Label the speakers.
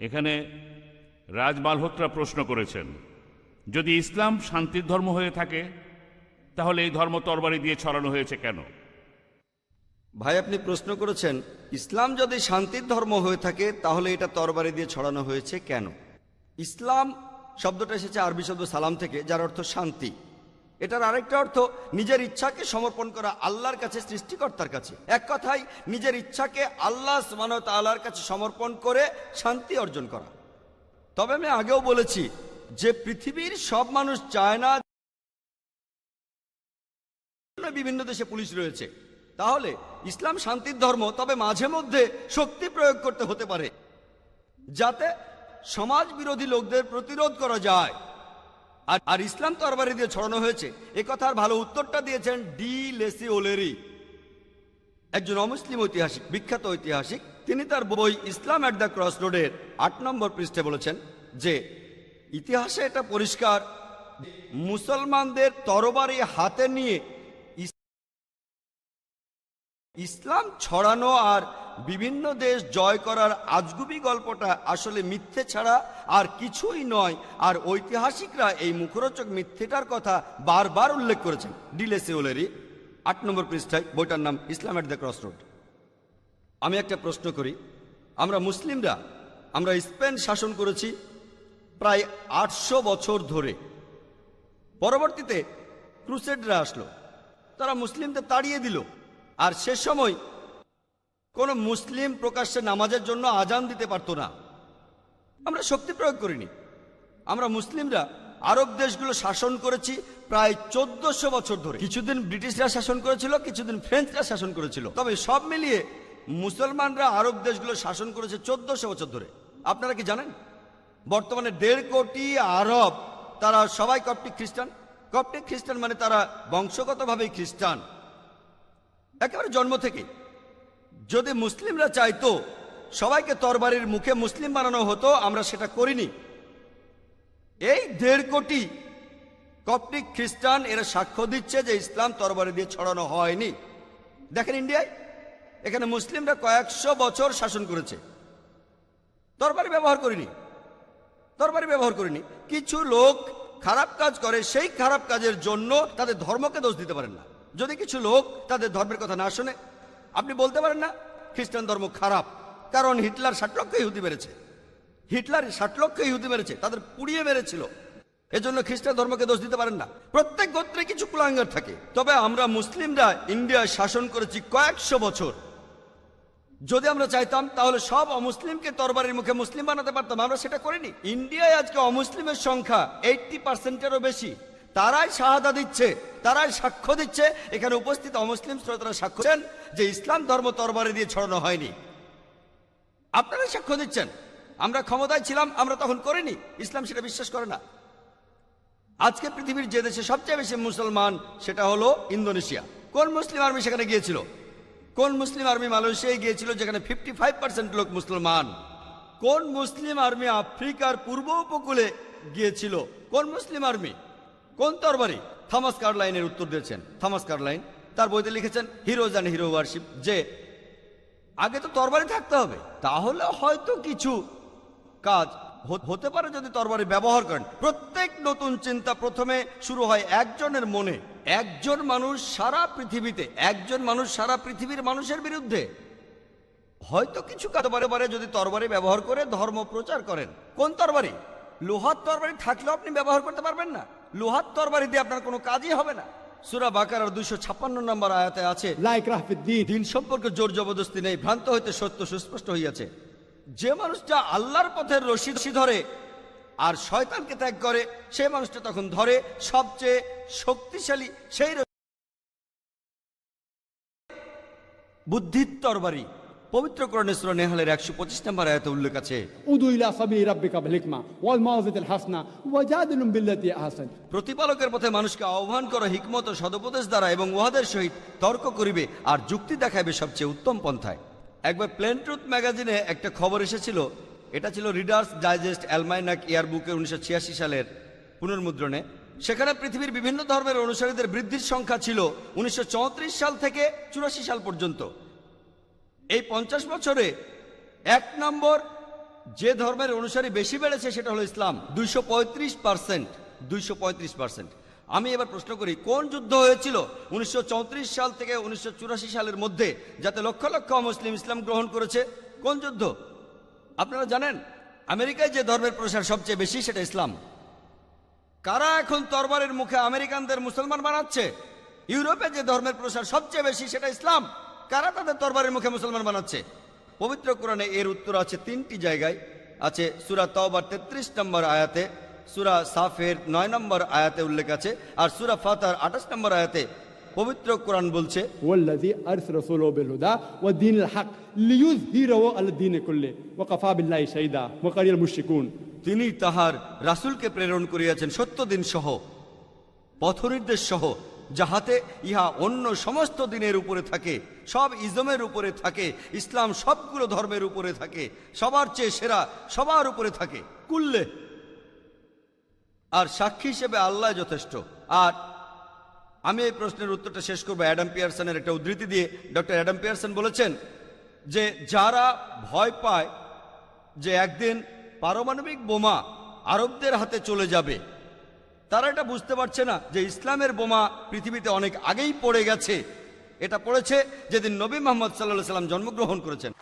Speaker 1: এখানে রাজ মালহোত্রা প্রশ্ন করেছেন, যদি ইসলাম শান্তির ধর্ম হয়ে থাকে, তাহলে এই ধর্ম তরবারি দিয়ে ছড়ানো হয়েছে কেন?
Speaker 2: ভাই, আপনি প্রশ্ন করেছেন, ইসলাম যদি শান্তির ধর্ম হয়ে থাকে, তাহলে এটা তরবারি দিয়ে ছড়ানো হয়েছে কেন? ইসলাম শব্দটা এসেছে আরবি শব্দ সালাম থেকে, যার অর্থ শান্তি। এটার আরেকটা অর্থ, নিজের ইচ্ছাকে সমর্পণ করা আল্লাহর কাছে, সৃষ্টিকর্তার কাছে। এক কথায়, নিজের ইচ্ছাকে আল্লাহ ওয়া তাআলার কাছে সমর্পণ করে শান্তি অর্জন করা। তবে আমি আগেও বলেছি যে পৃথিবীর সব মানুষ চায় না বিভিন্ন দেশে পুলিশ রয়েছে। তাহলে ইসলাম শান্তির ধর্ম, তবে মাঝে মধ্যে শক্তি প্রয়োগ করতে হতে পারে। যাতে সমাজ বিরোধী লোকদের প্রতিরোধ করা যায়। আর আর ইসলাম তরবারি দিয়ে ছড়ানো হয়েছে। এ কথার ভালো উত্তরটা দিয়েছেন ডি লেসি ওলেরি। একজন অমুসলিম ঐতিহাসিক, বিখ্যাত ঐতিহাসিক। তিনি তার বই ইসলাম অ্যাট দ্য ক্রস রোডের আট নম্বর পৃষ্ঠে বলেছেন যে, ইতিহাসে এটা পরিষ্কার মুসলমানদের তরবারি হাতে নিয়ে ইসলাম ছড়ানো আর বিভিন্ন দেশ জয় করার আজগুবি গল্পটা আসলে মিথ্যে ছাড়া আর কিছুই নয়। আর ঐতিহাসিকরা এই মুখরোচক মিথ্যেটার কথা বারবার উল্লেখ করেছেন। ডিলেসি ওলেরি আট নম্বর পৃষ্ঠায়, বইটার নাম Islam at the cross road আমি একটা প্রশ্ন করি। আমরা মুসলিমরা, আমরা স্পেন শাসন করেছি প্রায় আটশো বছর ধরে। পরবর্তীতে ক্রুসেডরা আসলো। তারা মুসলিমদের তাড়িয়ে দিল। আর সে সময় কোনো মুসলিম প্রকাশ্যে নামাজের জন্য আজান দিতে পারতো না। আমরা শক্তি প্রয়োগ করিনি। আমরা মুসলিমরা আরব দেশগুলো শাসন করেছি প্রায় চোদ্দশো বছর ধরে। কিছুদিন ব্রিটিশরা শাসন করেছিল, কিছুদিন ফ্রেঞ্চরা শাসন করেছিল। তবে সব মিলিয়ে মুসলমানরা আরব দেশগুলো শাসন করেছে চোদ্দশো বছর ধরে। আপনারা কি জানেন? বর্তমানে দেড় কোটি আরব, তারা সবাই কপটিক খ্রিস্টান। কপটিক খ্রিস্টান মানে তারা বংশগতভাবেই খ্রিস্টান। একেবারে জন্ম থেকে যদি মুসলিমরা চাইতো, সবাইকে তরবারির মুখে মুসলিম বানানো হতো, আমরা সেটা করিনি। এই দেড় কোটি কপটিক খ্রিস্টান এরা সাক্ষ্য দিচ্ছে যে ইসলাম তরবারি দিয়ে ছড়ানো হয়নি। দেখেন ইন্ডিয়ায়, এখানে মুসলিমরা কয়েকশো বছর শাসন করেছে। তরবারি ব্যবহার করিনি। তরবারি ব্যবহার করিনি। কিছু লোক খারাপ কাজ করে, সেই খারাপ কাজের জন্য তাদের ধর্মকে দোষ দিতে পারেন না। যদি কিছু লোক তাদের ধর্মের কথা না শোনে, আপনি বলতে পারেন না, খ্রিস্টান ধর্ম খারাপ, কারণ হিটলার ষাট লক্ষ ইহুদি মেরেছে। হিটলার ষাট লক্ষ ইহুদি মেরেছে, তাদের পুড়িয়ে মেরেছিল। এজন্য খ্রিস্টান ধর্মকে দোষ দিতে পারেন না। প্রত্যেক গোত্রে কিছু কুলাঙ্গার থাকে। তবে আমরা মুসলিমরা ইন্ডিয়ায় শাসন করেছি কয়েকশো বছর। যদি আমরা চাইতাম, তাহলে সব অমুসলিমকে তরবারির মুখে মুসলিম বানাতে পারতাম। আমরা সেটা করিনি। ইন্ডিয়ায় আজকে অমুসলিমের সংখ্যা এইটটি পার্সেন্টেরও বেশি। তারাই শাহাদা দিচ্ছে, তারাই সাক্ষ্য দিচ্ছে। এখানে উপস্থিত অমুসলিম শ্রোতারা সাক্ষ্য যে ইসলাম ধর্ম তরবারি দিয়ে ছড়ানো হয়নি। আপনারাই সাক্ষ্য দিচ্ছেন। আমরা ক্ষমতায় ছিলাম, আমরা তখন করিনি। ইসলাম সেটা বিশ্বাস করে না। আজকে পৃথিবীর যে দেশে সবচেয়ে বেশি মুসলমান সেটা হলো ইন্দোনেশিয়া। কোন মুসলিম আর্মি সেখানে গিয়েছিল? কোন মুসলিম আর্মি মালয়েশিয়ায় গিয়েছিল যেখানে ফিফটি ফাইভ পার্সেন্ট লোক মুসলমান? কোন মুসলিম আর্মি আফ্রিকার পূর্ব উপকূলে গিয়েছিল? কোন মুসলিম আর্মি? কোন তরবারি? থমাস কার্লাইনের উত্তর দিয়েছেন। থমাস কার্লাইন তার বইতে লিখেছেন হিরোজ অ্যান্ড হিরো ওয়ার্শিপ যে আগে তো তরবারি থাকতে হবে। তাহলে হয়তো কিছু কাজ হতে পারে যদি তরবারি ব্যবহার করেন। প্রত্যেক নতুন চিন্তা প্রথমে শুরু হয় একজনের মনে। একজন মানুষ সারা পৃথিবীতে, একজন মানুষ সারা পৃথিবীর মানুষের বিরুদ্ধে। হয়তো কিছু কাজ পারে পারে যদি তরবারি ব্যবহার করে ধর্ম প্রচার করেন। কোন তরবারি? লোহার তরবারি থাকলেও আপনি ব্যবহার করতে পারবেন না। লোহার তরবারি দিয়ে আপনার কোনো কাজই হবে না। সুরা বাকার দুইশো ছাপ্পান্ন নম্বর আয়াতে আছে
Speaker 3: লাইক
Speaker 2: দিন। সম্পর্কে জোর জবরদস্তি নেই ভ্রান্ত হইতে সত্য সুস্পষ্ট হইয়াছে। যে মানুষটা আল্লাহর পথের রশিদশি ধরে আর শয়তানকে ত্যাগ করে সেই মানুষটা তখন ধরে সবচেয়ে শক্তিশালী সেই বুদ্ধির তরবারি পবিত্র নম্বর উল্লেখ আছে
Speaker 3: হাসনা
Speaker 2: প্রতিপালকের পথে মানুষকে আহ্বান করো হিকমত সদপদেশ দ্বারা এবং উহাদের সহিত তর্ক করিবে আর যুক্তি দেখাইবে সবচেয়ে উত্তম পন্থায়। একবার প্লেন ট্রুথ ম্যাগাজিনে একটা খবর এসেছিল এটা ছিল রিডার্স ডাইজেস্ট অ্যালমাইনাক ইয়ারবুকের উনিশশো ছিয়াশি সালের পুনর্মুদ্রণে। সেখানে পৃথিবীর বিভিন্ন ধর্মের অনুসারীদের বৃদ্ধির সংখ্যা ছিল উনিশশো চৌত্রিশ সাল থেকে চুরাশি সাল পর্যন্ত। এই পঞ্চাশ বছরে এক নম্বর যে ধর্মের অনুসারী বেশি বেড়েছে সেটা হলো ইসলাম। দুইশো পঁয়ত্রিশ পার্সেন্ট, দুইশো পঁয়ত্রিশ পার্সেন্ট। আমি এবার প্রশ্ন করি, কোন যুদ্ধ হয়েছিল উনিশশো চৌত্রিশ সাল থেকে উনিশশো চুরাশি সালের মধ্যে যাতে লক্ষ লক্ষ মুসলিম ইসলাম গ্রহণ করেছে? কোন যুদ্ধ? আপনারা জানেন, আমেরিকায় যে ধর্মের প্রসার সবচেয়ে বেশি সেটা ইসলাম। কারা এখন তরবারের মুখে আমেরিকানদের মুসলমান বানাচ্ছে? ইউরোপে যে ধর্মের প্রসার সবচেয়ে বেশি সেটা ইসলাম। কারা তাদের তরবারের মুখে মুসলমান বানাচ্ছে? পবিত্র কোরআনে এর উত্তর আছে তিনটি জায়গায়। আছে সুরা তওবার তেত্রিশ নম্বর আয়াতে সুরা সাফের নয় নম্বর আয়াতে উল্লেখ আছে আর সুরা ফাতার আঠাশ নম্বর আয়াতে পবিত্র কোরআন বলছে তিনি তাহার রাসূলকে প্রেরণ করিয়াছেন সত্য দিন সহ পথ সহ। যাহাতে ইহা অন্য সমস্ত দিনের উপরে থাকে, সব ইজমের উপরে থাকে, ইসলাম সবগুলো ধর্মের উপরে থাকে, সবার চেয়ে সেরা সবার উপরে থাকে। কুল্লে। আর সাক্ষী হিসেবে আল্লাহ যথেষ্ট। আর আমি এই প্রশ্নের উত্তরটা শেষ করব অ্যাডাম পিয়ারসনের একটা উদ্ধৃতি দিয়ে। ডক্টর অ্যাডাম পিয়ারসন বলেছেন যে, যারা ভয় পায় যে একদিন পারমাণবিক বোমা আরবদের হাতে চলে যাবে তারা এটা বুঝতে পারছে না যে ইসলামের বোমা পৃথিবীতে অনেক আগেই পড়ে গেছে। এটা পড়েছে যেদিন নবী মোহাম্মদ সাল্লাহ সাল্লাম জন্মগ্রহণ করেছেন।